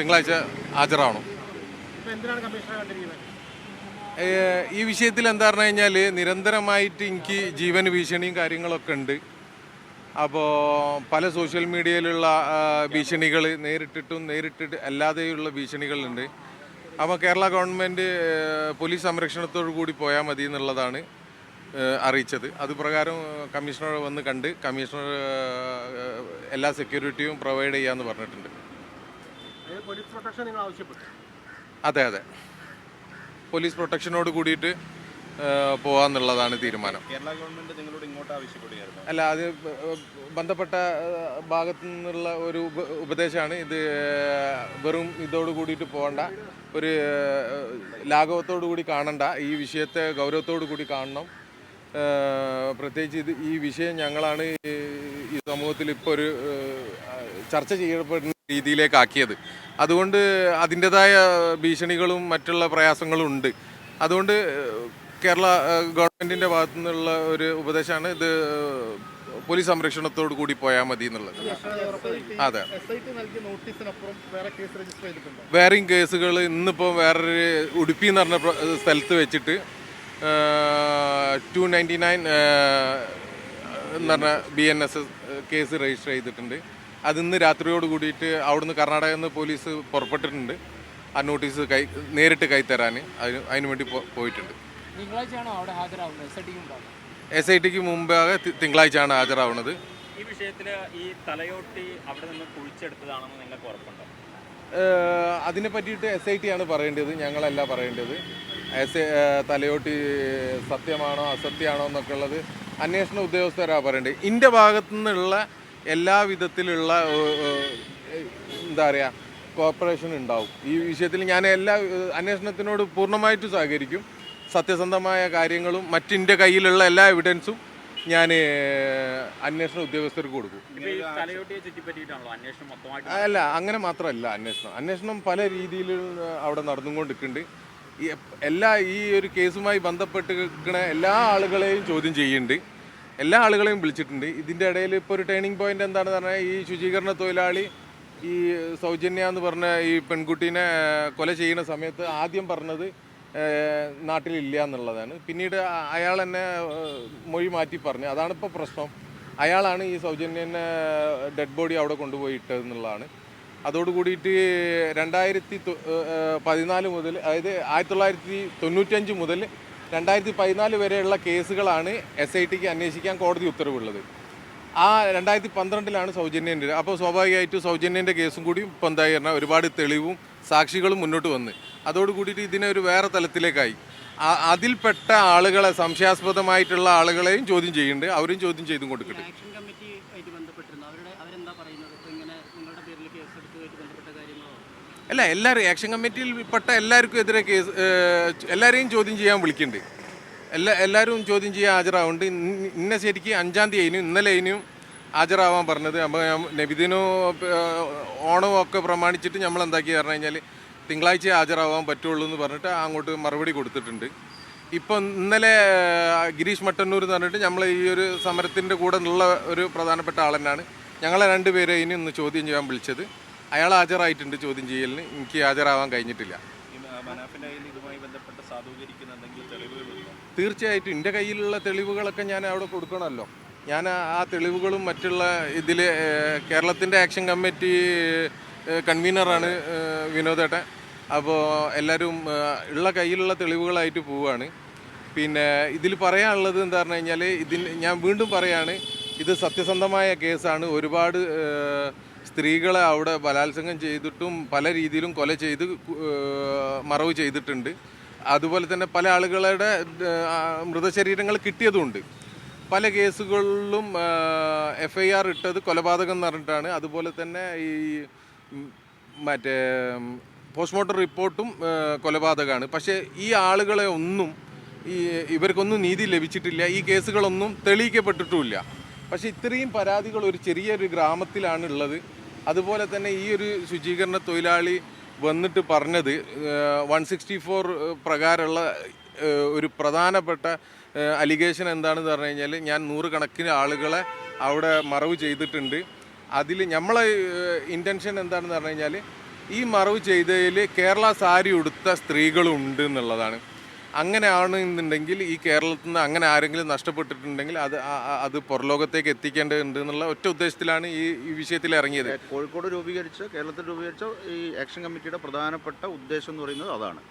തിങ്കളാഴ്ച ഹാജരാണോ ഈ വിഷയത്തിൽ എന്താ പറഞ്ഞു കഴിഞ്ഞാൽ നിരന്തരമായിട്ട് എനിക്ക് ജീവൻ ഭീഷണിയും കാര്യങ്ങളൊക്കെ ഉണ്ട്. അപ്പോൾ പല സോഷ്യൽ മീഡിയയിലുള്ള ഭീഷണികൾ നേരിട്ടിട്ടും നേരിട്ടിട്ട് അല്ലാതെയുള്ള ഭീഷണികളുണ്ട്. അപ്പോൾ കേരള ഗവൺമെന്റ് പോലീസ് സംരക്ഷണത്തോടു കൂടി പോയാൽ മതി എന്നുള്ളതാണ് അറിയിച്ചത്. അത് പ്രകാരം കമ്മീഷണർ വന്ന് കണ്ട് കമ്മീഷണർ എല്ലാ സെക്യൂരിറ്റിയും പ്രൊവൈഡ് ചെയ്യാമെന്ന് പറഞ്ഞിട്ടുണ്ട്. പോലീസ് പ്രൊട്ടക്ഷൻ നിങ്ങൾ ആവശ്യപ്പെട്ടു? അതെ അതെ. പോലീസ് പ്രൊട്ടക്ഷനോട് കൂടിയിട്ട് പോവാന്നുള്ളതാണ് തീരുമാനം. കേരള ഗവൺമെന്റ് നിങ്ങളോട് ഇങ്ങോട്ട് ആവശ്യപ്പെടുകയായിരുന്നു. അല്ല അത് ബന്ധപ്പെട്ട ഭാഗത്തു നിന്നുള്ള ഒരു ഉപദേശമാണ് ഇത് വെറും ഇതോട് കൂടിയിട്ട് പോകണ്ട. ഒരു ലാഘവത്തോടു കൂടി കാണണ്ട. ഈ വിഷയത്തെ ഗൗരവത്തോടു കൂടി കാണണം. പ്രത്യേകിച്ച് ഇത് ഈ വിഷയം ഞങ്ങളാണ് ഈ- ഈ സമൂഹത്തിൽ ഇപ്പോൾ ഒരു ചർച്ച ചെയ്യപ്പെടുന്ന രീതിയിലേക്ക് ആക്കിയത് അതുകൊണ്ട് അതിന്റെതായ ഭീഷണികളും മറ്റുള്ള പ്രയാസങ്ങളും ഉണ്ട്. അതുകൊണ്ട് കേരള ഗവൺമെന്റിന്റെ ഭാഗത്തു നിന്നുള്ള ഒരു ഉപദേശമാണ് ഇത് പോലീസ് സംരക്ഷണത്തോട് കൂടി പോയാൽ മതി എന്നുള്ളത്. അതെ. വേറെയും കേസുകൾ ഇന്നിപ്പോൾ വേറൊരു ഉടുപ്പി എന്ന് പറഞ്ഞ സ്ഥലത്ത് വെച്ചിട്ട് ടു നയന്റി നയൻ എന്ന് പറഞ്ഞ B N S case register ചെയ്തിട്ടുണ്ട്. അത് ഇന്ന് രാത്രിയോട് കൂടിയിട്ട് അവിടുന്ന് കർണാടകയിൽ നിന്ന് പോലീസ് പുറപ്പെട്ടിട്ടുണ്ട്. ആ നോട്ടീസ് കൈ നേരിട്ട് കൈത്തരാൻ അതിന് അതിന് വേണ്ടി പോ- പോയിട്ടുണ്ട്. എസ് ഐ ടിക്ക് ഉണ്ടാകുന്നത് എസ് ഐ ടിക്ക് മുമ്പാകെ തിങ്കളാഴ്ചയാണ് ഹാജരാവുന്നത് ഈ വിഷയത്തിൽ ഈ തലയോട്ടി അവിടെ നിന്ന് കുഴിച്ചെടുത്തതാണെന്ന് നിങ്ങൾക്ക് ഉറപ്പുണ്ടോ? അതിനെ പറ്റിയിട്ട് എസ് ഐ ടി ആണ് പറയേണ്ടത്. ഞങ്ങളല്ല പറയേണ്ടത്. എസ് തലയോട്ടി സത്യമാണോ അസത്യമാണോ എന്നൊക്കെ ഉള്ളത് അന്വേഷണ ഉദ്യോഗസ്ഥരാണ് പറയേണ്ടത്. ഇന്റെ ഭാഗത്തു നിന്നുള്ള എല്ലാ വിധത്തിലുള്ള എന്താ പറയുക കോർപ്പറേഷൻ ഉണ്ടാവും. ഈ വിഷയത്തിൽ ഞാൻ എല്ലാ അന്വേഷണത്തിനോട് പൂർണമായിട്ട് സഹകരിക്കും. സത്യസന്ധമായ കാര്യങ്ങളും മറ്റിന്റെ കയ്യിലുള്ള എല്ലാ എവിഡൻസും ഞാൻ അന്വേഷണ ഉദ്യോഗസ്ഥർക്ക് കൊടുക്കും. ഈ തലയോട്ടിയെ ചുറ്റിപ്പറ്റിയിട്ടാണല്ലോ അന്വേഷണം മൊത്തമായിട്ട്? അല്ല അങ്ങനെ മാത്രമല്ല അന്വേഷണം. അന്വേഷണം പല രീതിയിൽ അവിടെ നടന്നുകൊണ്ടിരിക്കുന്നുണ്ട് എല്ലാ ഈ ഒരു കേസുമായി ബന്ധപ്പെട്ട് നിൽക്കുന്ന എല്ലാ ആളുകളെയും ചോദ്യം ചെയ്യുന്നുണ്ട്. എല്ലാ ആളുകളെയും വിളിച്ചിട്ടുണ്ട്. ഇതിന്റെ ഇടയിൽ ഇപ്പോൾ ഒരു ടേണിംഗ് പോയിന്റ് എന്താണെന്ന് പറഞ്ഞാൽ ഈ ശുചീകരണ തൊഴിലാളി ഈ സൗജന്യ എന്ന് പറഞ്ഞ ഈ പെൺകുട്ടീനെ കൊല ചെയ്യുന്ന സമയത്ത് ആദ്യം പറഞ്ഞത് നാട്ടിലില്ല എന്നുള്ളതാണ്. പിന്നീട് അയാൾ തന്നെ മൊഴി മാറ്റി പറഞ്ഞു. അതാണ് ഇപ്പോൾ പ്രശ്നം. അയാളാണ് ഈ സൗജന്യനെ ഡെഡ് ബോഡി അവിടെ കൊണ്ടുപോയി ഇട്ടതെന്നുള്ളതാണ് അതോട് കൂടിയിട്ട് രണ്ടായിരത്തി പതിനാല് മുതൽ അതായത് ആയിരത്തി തൊള്ളായിരത്തി തൊണ്ണൂറ്റഞ്ച് മുതൽ രണ്ടായിരത്തി പതിനാല് വരെയുള്ള കേസുകളാണ് എസ് ഐ ടിക്ക് അന്വേഷിക്കാൻ കോടതി ഉത്തരവുള്ളത് ആ രണ്ടായിരത്തി പന്ത്രണ്ടിലാണ് സൗജന്യന്റെ അപ്പോൾ സ്വാഭാവികമായിട്ടും സൗജന്യന്റെ കേസും കൂടി ഇപ്പോൾ എന്തായി പറഞ്ഞാൽ ഒരുപാട് തെളിവും സാക്ഷികളും മുന്നോട്ട് വന്ന്. അതോട് കൂടിയിട്ട് ഇതിനെ ഒരു വേറെ തലത്തിലേക്കായി. അതിൽപ്പെട്ട ആളുകളെ സംശയാസ്പദമായിട്ടുള്ള ആളുകളെയും ചോദ്യം ചെയ്യുന്നുണ്ട്. അവരും ചോദ്യം ചെയ്തും കൊടുക്കുന്നുണ്ട്. അല്ല എല്ലാ ആക്ഷൻ കമ്മിറ്റിയിൽ പെട്ട എല്ലാവർക്കും എതിരെ കേസ് എല്ലാവരെയും ചോദ്യം ചെയ്യാൻ വിളിക്കുന്നുണ്ട്. എല്ലാ എല്ലാവരും ചോദ്യം ചെയ്യാൻ ഹാജരാവുന്നുണ്ട്. ഇന്ന- ശരിക്ക് അഞ്ചാം തീയതി അതിനും ഇന്നലെ അതിനും ഹാജരാവാൻ പറഞ്ഞത്. അപ്പോൾ നബിദിനോ ഓണവും ഒക്കെ പ്രമാണിച്ചിട്ട് നമ്മൾ എന്താക്കി പറഞ്ഞു കഴിഞ്ഞാൽ തിങ്കളാഴ്ച ഹാജരാവാൻ പറ്റുള്ളൂ എന്ന് പറഞ്ഞിട്ട് അങ്ങോട്ട് മറുപടി കൊടുത്തിട്ടുണ്ട്. ഇപ്പം ഇന്നലെ ഗിരീഷ് മട്ടന്നൂർ എന്ന് പറഞ്ഞിട്ട് നമ്മൾ ഈ ഒരു സമരത്തിന്റെ കൂടെ ഉള്ള ഒരു പ്രധാനപ്പെട്ട ആൾ തന്നെയാണ് ഞങ്ങളെ രണ്ടുപേരെയും ഇന്ന് ചോദ്യം ചെയ്യാൻ വിളിച്ചത്. അയാൾ ഹാജരായിട്ടുണ്ട് ചോദ്യം ചെയ്യലിന്. എനിക്ക് ഹാജരാവാൻ കഴിഞ്ഞിട്ടില്ല. തീർച്ചയായിട്ടും എന്റെ കയ്യിലുള്ള തെളിവുകളൊക്കെ ഞാൻ അവിടെ കൊടുക്കണമല്ലോ. ഞാൻ ആ- തെളിവുകളും മറ്റുള്ള ഇതിൽ കേരളത്തിന്റെ ആക്ഷൻ കമ്മിറ്റി കൺവീനറാണ് വിനോദേട്ടൻ. അപ്പോൾ എല്ലാവരും ഉള്ള കയ്യിലുള്ള തെളിവുകളായിട്ട് പോവുകയാണ് പിന്നെ ഇതിൽ പറയാനുള്ളത് എന്താ പറഞ്ഞു കഴിഞ്ഞാൽ ഇതിന് ഞാൻ വീണ്ടും പറയാണ് ഇത് സത്യസന്ധമായ കേസാണ്. ഒരുപാട് സ്ത്രീകളെ അവിടെ ബലാത്സംഗം ചെയ്തിട്ടും പല രീതിയിലും കൊല ചെയ്ത് മറവ് ചെയ്തിട്ടുണ്ട്. അതുപോലെ തന്നെ പല ആളുകളുടെ മൃതശരീരങ്ങൾ കിട്ടിയതുമുണ്ട്. പല കേസുകളിലും എഫ് ഐ ആർ ഇട്ടത് കൊലപാതകം എന്ന് പറഞ്ഞിട്ടാണ്. അതുപോലെ തന്നെ ഈ മറ്റേ പോസ്റ്റ്മോർട്ടം റിപ്പോർട്ടും കൊലപാതകമാണ്. പക്ഷേ ഈ ആളുകളെ ഒന്നും ഈ ഇവർക്കൊന്നും നീതി ലഭിച്ചിട്ടില്ല. ഈ കേസുകളൊന്നും തെളിയിക്കപ്പെട്ടിട്ടുമില്ല. പക്ഷേ ഇത്രയും പരാതികൾ ഒരു ചെറിയൊരു ഗ്രാമത്തിലാണ് ഉള്ളത് അതുപോലെ തന്നെ ഈ ഒരു ശുചീകരണ തൊഴിലാളി വന്നിട്ട് പറഞ്ഞത് വൺ സിക്സ്റ്റി ഫോർ പ്രകാരമുള്ള ഒരു പ്രധാനപ്പെട്ട അലിഗേഷൻ എന്താണെന്ന് പറഞ്ഞു കഴിഞ്ഞാൽ ഞാൻ നൂറുകണക്കിന് ആളുകളെ അവിടെ മറവ് ചെയ്തിട്ടുണ്ട്. അതിൽ നമ്മളെ ഇന്റൻഷൻ എന്താണെന്ന് പറഞ്ഞു കഴിഞ്ഞാൽ ഈ മറവ് ചെയ്തതിൽ കേരള സാരി ഉടുത്ത സ്ത്രീകളുണ്ട് എന്നുള്ളതാണ്. അങ്ങനെയാണ് എന്നുണ്ടെങ്കിൽ ഈ കേരളത്തിൽ നിന്ന് അങ്ങനെ ആരെങ്കിലും നഷ്ടപ്പെട്ടിട്ടുണ്ടെങ്കിൽ അത് അത് പുറലോകത്തേക്ക് എത്തിക്കേണ്ടതുണ്ട് എന്നുള്ള ഒറ്റ ഉദ്ദേശത്തിലാണ് ഈ ഈ വിഷയത്തിൽ ഇറങ്ങിയത്. കോഴിക്കോട് രൂപീകരിച്ച കേരളത്തിൽ രൂപീകരിച്ച ഈ ആക്ഷൻ കമ്മിറ്റിയുടെ പ്രധാനപ്പെട്ട ഉദ്ദേശം എന്ന് പറയുന്നത് അതാണ്.